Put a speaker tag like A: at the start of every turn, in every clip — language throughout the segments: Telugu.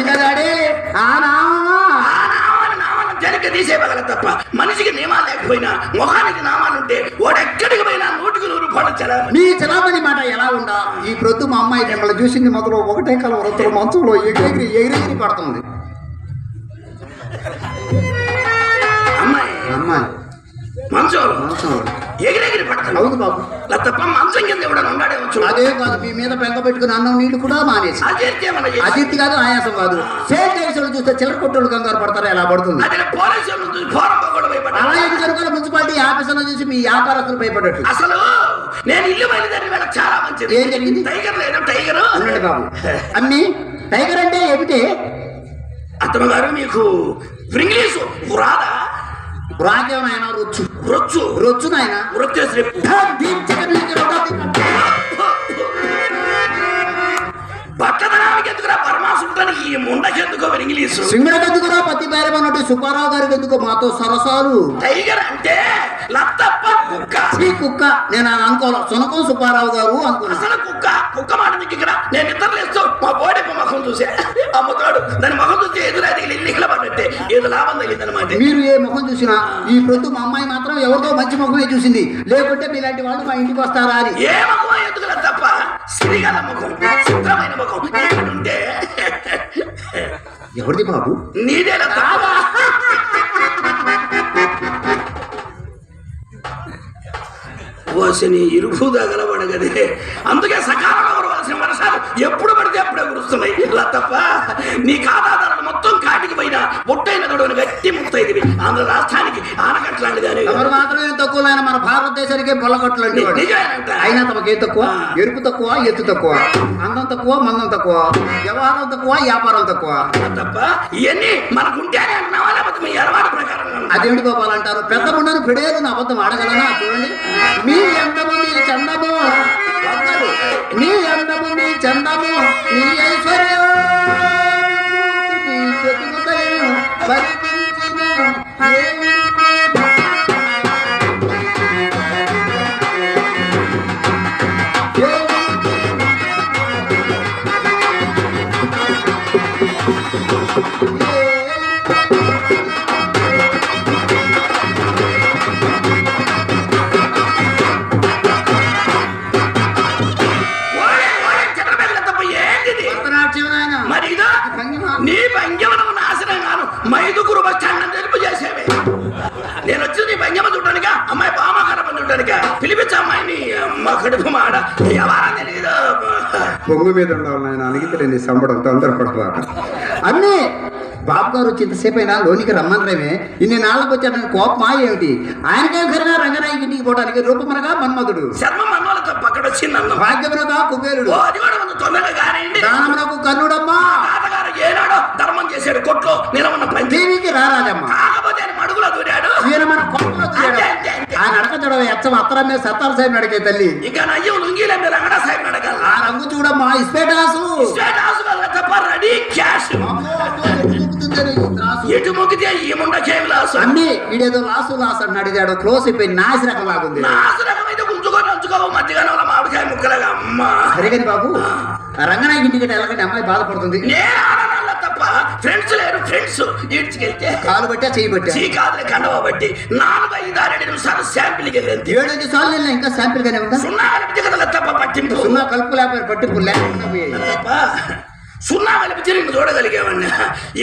A: ఇంకా డాడీ
B: నామాలు నామాలు జనక తీసేయగల తప్ప మనిషికి నియమాలు లేకపోయినా ముఖానికి నామాలుంటే వాడు ఎక్కడికి పోయినా నూటికి నూరు పడచ్చరా
A: నీ చిన్నపని మాట ఎలా ఉందా? ఈ ప్రొద్దు మా అమ్మాయి మిమ్మల్ని చూసింది మొదలు ఒకటే కల వృత్తులు మంచంలో ఎగిరి ఎగిరి పడుతుంది.
B: మంచం ఎగిరెగిరి పడతాను
A: అవును బాబు.
B: ఇలా తప్ప మంచం కింద ఎవడన్నా ఉన్నాడే వచ్చు
A: అదే కాదు మీ మీద బెంగ పెట్టుకుని అన్నం నీళ్ళు కూడా మానేసి.
B: అదేమన్నా
A: అదితి కాదు ఆయాసం కాదు. సేల్ దేశాలు చూస్తే చిల్లర కొట్టోళ్ళు కంగారు పడతారు? ఎలా పడుతుంది?
B: అదే
A: అలా ఎందుకు అనుకోవాలి? మున్సిపాలిటీ ఆఫీసులో చూసి మీ వ్యాపారస్తులు భయపడట్టు
B: అసలు నేను ఇల్లు బయలుదేరి వేళ చాలా మంచిది.
A: ఏం జరిగింది?
B: టైగర్ లేదు టైగర్.
A: అనండి బాబు అన్ని టైగర్ అంటే ఏమిటి?
B: అతను గారు మీకు ఇంగ్లీషు రాదా
A: రాకేం నాయన రొచ్చు.
B: రొచ్చు.
A: రొచ్చు నాయన?
B: ఎందుకురా పరమాసుంటానికి ఈ ముండకెందుకో ఇంగ్లీషు?
A: సింగడకెందుకురా పత్తి బేరమన్నట్టు సుబ్బారావు గారికి ఎందుకు మాతో సరసాలు?
B: టైగర్ అంటే లత్తప్ప కుక్క.
A: ఈ కుక్క నేను అనుకోలే సునకం సుబ్బారావు గారు అనుకున్నా.
B: అసలు కుక్క కుక్క మాట నీకు ఇక్కడ? నేను నిద్రలేస్తూ మా బోడెప్ప ముఖం చూసా. అమ్ముతాడు దాని ముఖం చూసి ఎదురు అది ఇల్లు పడ్డట్టే ఏదో లాభం తగిలింది అనమాట
A: మీరు ఏ ముఖం చూసినా ఈ ప్రొద్దు మా అమ్మాయి మాత్రం ఎవరితో మంచి ముఖమే చూసింది. లేకుంటే మీలాంటి వాళ్ళు మా ఇంటికి వస్తారా అని.
B: ఏ ముఖం ఎందుకులా తప్ప? సిరిగల ముఖం చిత్రమైన ముఖం ఉంటే
A: ఎవరిది బాబు?
B: నీదేలా తప్ప. ఓసిని ఇరుపు తగలబడగదే అందుకే సకాలంలో కురవలసిన వర్షాలు ఎప్పుడు పడితే అప్పుడే కురుస్తున్నాయి. ఇలా తప్ప నీ ఖాతాదారులు మొత్తం కాటికి పోయినా పొట్టైన గొడవని గట్టి ముత్తైదివి. ఆంధ్ర రాష్ట్రానికి ఆనకట్లాంటి కానీ
A: ఎవరు మాత్రం ఏం తక్కువ ఆయన మన భారతదేశానికే.
B: నిజమేనంట
A: అయినా తమకు ఏం తక్కువ? ఎరుపు తక్కువ ఎత్తు తక్కువ? అందం తక్కువ మందం తక్కువ? వ్యవహారం తక్కువ వ్యాపారం తక్కువ?
B: తప్ప ఇవన్నీ మనకుంటేనే అంటున్నావా? లేకపోతే మీ అలవాటు ప్రకారం
A: అదేమిటి గోపాల్ అంటారు? పెద్ద ముండను పిడేలు నా అబద్ధం ఆడగలనా? చూడండి. మీ మీ చందము నీ అందము నీ చందము
B: నీ ఐశ్వర్యం. కడుపు మాడ
A: బొంగు మీద ఉండాలి నాయన సంబడం తొందరపడబాక అన్నీ బాబు గారు వచ్చి ఇంతసేపు అయినా లోనికి రమ్మనరేమే ఇన్ని నాళ్ళకు వచ్చాడని కోపమా ఏమిటి? ఆయనకే సరిగా రంగనాయకి ఇంటికి పోవడానికి రూపమనగా మన్మధుడు.
B: శర్మ
A: భాగ్యమునగా కుబేరుడు.
B: తొందరగా కానివ్వండి
A: దానమునకు కర్ణుడమ్మా.
B: ధర్మం చేశాడు కొట్లో నిలవన్న
A: రారాజమ్మ. ఎచ్చం అత్తరం మీద సత్తాల సాయి నడికే తల్లి.
B: ఇంకా నయ్యం లుంగీల మీద రంగడ సాహెబ్ నడగల
A: ఆ రంగు చూడమ్మా ఇస్పేటాసు
B: హౌస్. వల్ల తప్ప రెడీ క్యాష్.
A: అమ్మో, అమ్మో, ఎటు
B: మొక్కితే ఈ ముండ కేవలాసు
A: అన్ని వీడేదో లాసు లాసు అన్నాడు ఇదాడు క్లోజ్ అయిపోయి నాసి రకం లాగుంది.
B: నాశనమైతే గుంజుకొని ఉంచుకోవు మధ్యగానే వాళ్ళ మామిడికాయ ముక్కలుగా. అమ్మ.
A: సరిగని బాబు రంగనాయకి ఇంటికి వెళ్ళకండి అమ్మాయి బాధపడుతుంది.
B: నేను ఫ్రెండ్స్ లేరు ఫ్రెండ్స్. ఈడ్చుకెళ్తే?
A: కాలు బట్టా చేయి బట్టా
B: చీకాదులు కండవ బట్టి నాలుగు ఐదు ఆరు ఏడు నిమిషాలు శాంపిల్కి వెళ్ళింది.
A: ఏడైదు సార్లు వెళ్ళినా ఇంకా శాంపిల్ గానే ఉందా?
B: సున్నా కలిపి కదా తప్ప పట్టింపు
A: సున్నా కలుపు లేకపోయి పట్టింపు లేకుండా.
B: తప్ప సున్నా కలిపి నిన్ను చూడగలిగేవాడిని.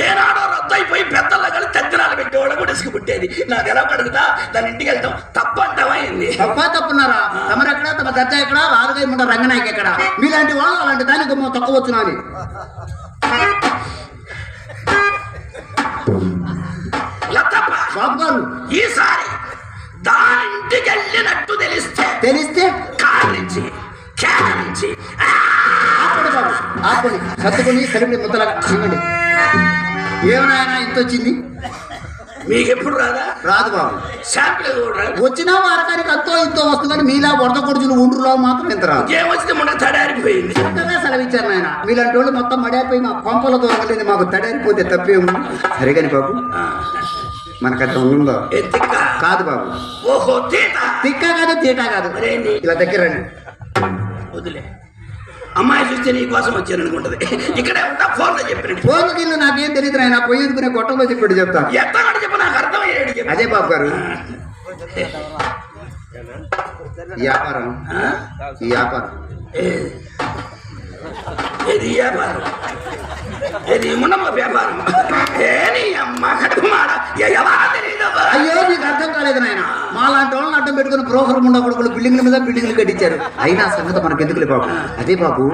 B: ఏనాడో రద్దయిపోయి పెద్దల్లో కలిసి తగ్గినాలు పెట్టేవాళ్ళు కూడా ఇసుకు పుట్టేది. నాకు ఎలా కడుగుతా దాని ఇంటికి వెళ్తాం. తప్పంటావా ఏంది?
A: తప్పా తప్పున్నారా? తమరెక్కడ? తమ దర్జా ఎక్కడ? రాదుగా ముండ రంగనాయకి ఎక్కడ? మీలాంటి వాళ్ళు అలాంటి దానికి తక్కువ వచ్చునా
B: ఈసారి దాని ఇంటికి వెళ్ళినట్టు తెలిస్తే
A: తెలిస్తే?
B: కారించి
A: ఆపండి సర్దుకొని కలిపి ముద్దలాగా ఇవ్వండి ఏమనాయనా ఇంత వచ్చింది?
B: మీకు ఎప్పుడు రాదా?
A: రాదు బాబు.
B: శాంపిల్
A: వచ్చినా వారకానికి అంతో ఇంతో వస్తుంది కానీ మీలా వరద కొడుచులు ఉండ్రులో మాత్రం ఇంత రాదు.
B: ఏమొచ్చింది మొన్న తడారిపోయింది
A: చక్కగా సెలవిచ్చారు నాయన. మీలాంటి వాళ్ళు మొత్తం మడిపోయి మా కొంపల దొరకలేదు మాకు. తడారిపోతే తప్పేము సరిగని బాబు. మనకట్లా ఉందో కాదు బాబు.
B: ఓహో
A: తిక్క కాదు తీట కాదు. ఇలా దగ్గర రండి.
B: వదిలే. అమ్మాయి చూస్తే నీ కోసం వచ్చాను అనుకుంటది. ఇక్కడే ఉంటా ఫోన్లో చెప్పినట్టు
A: ఫోన్కి ఇల్లు నాకేం తెలియదు నాయన పొయ్యి ఎదుకునే గొట్టంలో చెప్పాడు చెప్తా.
B: ఎంత చెప్పు నాకు అర్థమయ్యాడు
A: అదే బాబు గారు. వ్యాపారం. వ్యాపారం.
B: ఏ- ఏది వ్యాపారం? ఏది మున్నమ్మ వ్యాపారం? ఏని
A: మాలాంటి వాళ్ళని అడ్డం పెట్టుకుని బ్రోకర్ ముండ కొడుకులు బిల్డింగ్ల మీద బిల్డింగ్లు కట్టించారు. అయినా సంగతి మనకు ఎందుకులే బాబు? అదే బాబు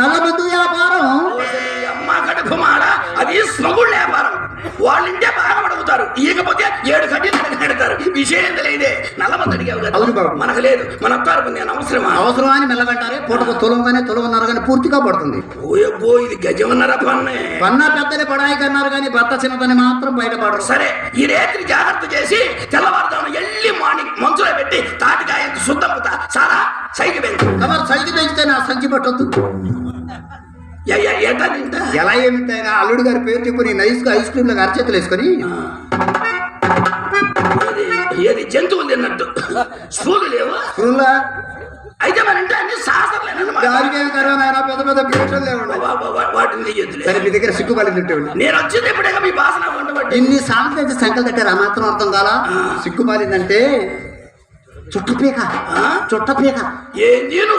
A: నల్లమందు వ్యాపారం.
B: అది స్మగుళ్ళ వ్యాపారం. వాళ్ళింటే బాగా పడుగుతారు ఇకపోతే ఏడు కట్టి కడతారు విషయం తెలియదే. అడిగావు కదా. మనకు లేదు. మన తరపు నేను అవసరమా?
A: అవసరం అని మెల్లగంటారే పూటకు తులంగానే తులమన్నారు కానీ పూర్తిగా పడుతుంది.
B: ఓయబ్బో ఇది గజమన్నర పన్నే.
A: పన్నా పెద్దలే పడాయి కన్నారు కానీ భర్త చిన్నతని మాత్రం బయటపడరు.
B: సరే ఈ రేత్రి జాగ్రత్త చేసి తెల్లవారుదాము ఎల్లి మార్నింగ్ మంచులో పెట్టి తాటికాయ శుద్ధముతా చాలా సైకి పెంచు.
A: సైజు పెంచితే నా సంచి పట్టొద్దు. ఎలా ఏమిటైనా అల్లుడు గారి పేరు చెప్పుని నైస్గా ఐస్ క్రీమ్ లాగా అరచేతులు వేసుకొని.
B: ఏది ఏది జంతువులు తిన్నట్టు స్పూలు లేవు. అయితే మన ఇంట్లో అన్ని
A: ఏమి కరోనా పెద్ద పెద్ద లేవండి.
B: వాటిని
A: సరే మీ దగ్గర
B: నేను వచ్చింది ఇప్పుడే మీ భాష ఉండబట్టి.
A: ఇన్ని సాంస్కృతిక సంకలు కట్టారు ఆ మాత్రం అర్థం కాలా? సిగ్గుమాలిందంటే చుట్టపీక చుట్టపీక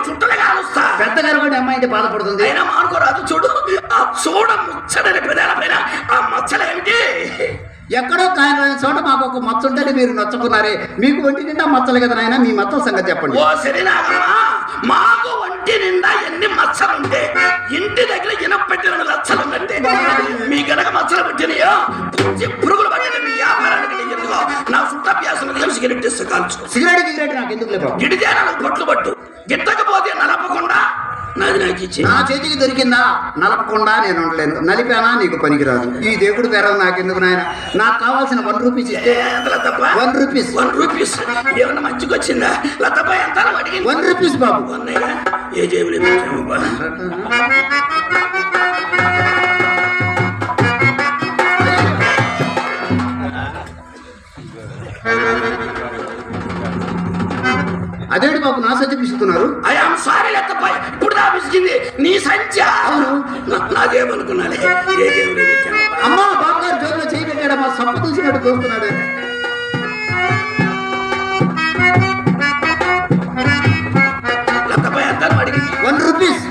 B: చుట్టలే కాలుస్తా
A: పెద్ద గారు అమ్మాయి అయితే బాధపడుతుంది.
B: అయినా మానుకోరాదు చూడు. ఆ చూడ ముచ్చడని పెదాల పైన. ఆ మచ్చలేమిటి?
A: ఎక్కడో కాయన చోట మాకు ఒక మచ్చ ఉంటే మీరు నచ్చుకున్నారే. మీకు ఒంటి నిండా మచ్చలు కదా నాయన మీ మచ్చల సంగతి చెప్పండి.
B: ఓ సరినాగమ్మా మాకు ఒంటి నిండా ఎన్ని మచ్చలుంటే ఇంటి దగ్గర ఇనపెట్టిన లచ్చలుందంటే మీ గనక మచ్చలు పుట్టినాయో పుచ్చి పురుగులు పట్టిన మీ వ్యాపారానికి ఎందుకో నా సుట్టాభ్యాసం సిగరెట్ ఇస్తే కాల్చు
A: సిగరెట్ గిగరెట్ నాకు ఎందుకు లేవు
B: గిడితే నాకు పట్లు పట్టు గిట్టకపోతే నలపకుండా నాది నాకు ఇచ్చి
A: నా చేతికి దొరికిందా? నలపకుండా నేను ఉండలేను. నలిపానా? నీకు పనికిరాదు. ఈ దేవుడు పేర నాకెందుకు నాయన? నాకు కావాల్సిన వన్ రూపీస్ ఇస్తే
B: లతప్ప.
A: వన్ రూపీస్
B: వన్ రూపీస్ ఏమన్నా మంచిగా వచ్చిందా లతప్ప ఎంత
A: వన్ రూపీస్ బాబు.
B: అన్నయ్య ఏ జేబులో
A: అదేంటి బాబు నా సత్య పిస్తున్నారు
B: ఐఆమ్ సారీ లతప్ప ఇప్పుడు దా పిసికింది నీ సంచ.
A: అవును.
B: నా- నాదేమనుకున్నాలే ఏ జేబులో పెట్టామబ్బా
A: అమ్మా బాబు గారు జోబులో చేయి పెట్టాడు మా చూసినట్టు వన్ రూపీస్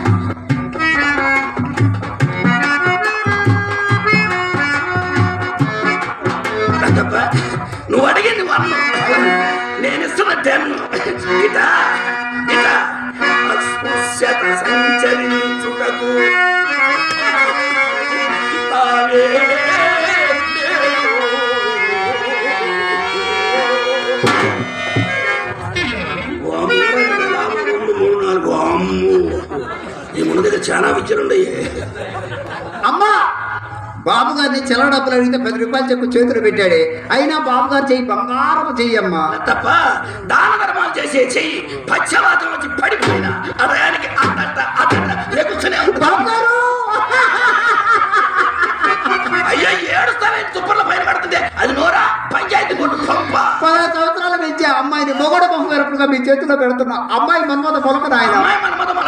B: నువ్వు అడిగింది వన్ నేను ఇస్తున్న టెన్ ఇట ఇట. అస్పృశ్యత చాలా విద్యలుండయి
A: అమ్మా! బాబు గారిని చిల్లర డబ్బులు అడిగితే పది రూపాయలు చెక్కు చేతులు పెట్టాడే. అయినా బాబు గారు చెయ్యి బంగారం చెయ్యి అమ్మా
B: తప్ప దాన ధర్మాలు చేసే చెయ్యి పశ్చవాతం వచ్చి పడిపోయినా. అదయానికి
A: బాబు గారు
B: అయ్యా ఏడుస్తావే తుప్పర్ల పైన పడుతుంది అది నోరా? పంచాయతీ కొట్టు పంప.
A: పదహారు సంవత్సరాలు పెంచి అమ్మాయిని మొగడు వెరపుగా మీ చేతిలో పెడుతున్నా అమ్మాయి మన్మత పొలక నాయన
B: అమ్మాయి మన మత మనకే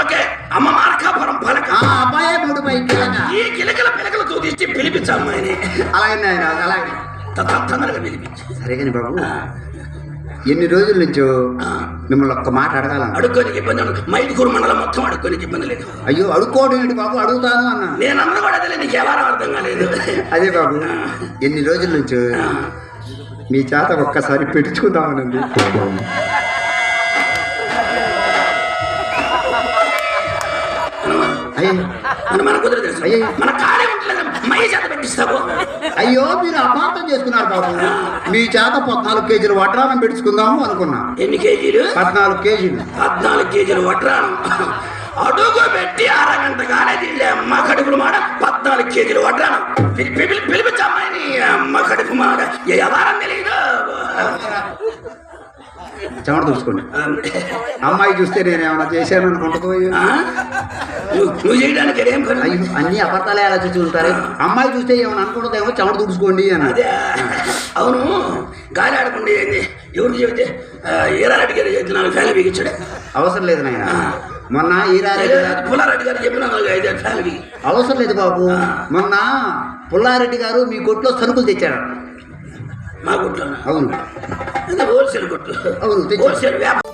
B: అమ్మ మార్కాపురం పలక.
A: ఆ అబ్బాయే మూడు పై కీలక
B: ఈ కిలకల పిలకలు తూదిచ్చి పిలిపించు అమ్మాయిని
A: అలాగే నాయన అలాగే.
B: తొందరగా పిలిపించు.
A: సరే కానీ బాబు ఎన్ని రోజుల నుంచో మిమ్మల్ని ఒక్క మాట అడగాలను
B: అడుక్కోనికి ఇబ్బంది మైదుకూరు మండలం మొత్తం అడుక్కోనికి ఇబ్బంది లేదు.
A: అయ్యో అడుక్కోవడం ఏంటి బాబు? అడుగుతాను అన్నా.
B: నేను అన్న కూడా అదే నీకు ఎవరో అర్థం కాలేదు.
A: అదే బాబు ఎన్ని రోజుల నుంచో మీ చేత ఒక్కసారి పెట్టుకుందామనండి
B: మన మన మై చేత పెట్టిస్తావు.
A: అయ్యో మీరు అపార్థం చేసుకున్నారు బాబు. మీ చేత పద్నాలుగు కేజీలు వడ్రానం పెట్టుకుందాము అనుకున్నా.
B: ఎన్ని కేజీలు?
A: పద్నాలుగు కేజీలు.
B: పద్నాలుగు కేజీలు వడ్రాను అడుగు పెట్టి అరగంట కానే తిల్లే అమ్మ కడుపులు మాడ పద్నాలుగు కేజీలు వడ్రాను పిలి- పిలి- పిలిపించు అమ్మాయిని అమ్మ కడుపు మాడ. వ్యవహారం తెలియదు
A: చెమట చూసుకోండి అమ్మాయి చూస్తే నేను ఏమైనా చేశాను అనుకుంటుందో
B: ఆ? నువ్వు చేయడానికి ఏం పని
A: అయ్యో అన్ని అబద్ధాలే అలా చూసి ఉంటారు. అమ్మాయి చూస్తే ఏమైనా అనుకుంటుందేమో చెమట తుడుచుకోండి అని
B: అదే. అవును. గాలి ఆడకుండా ఏంది? ఎవరు చెబితే ఈరారెడ్డి గారు చెబితే నాలుగు ఫ్యాన్లు బిగించాడు.
A: అవసరం లేదు నాయన. మొన్న ఈరారెడ్డి
B: పుల్లారెడ్డి గారు చెప్పిన నాకు ఐదు ఫ్యామిలీ
A: అవసరం లేదు బాబు. మొన్న పుల్లారెడ్డి గారు మీ కొట్లో సరుకులు తెచ్చారు.
B: మా గుట్లో
A: అవును.
B: హోల్సేల్ కొట్టు.
A: అవును.
B: హోల్సేల్ వ్యాపారం.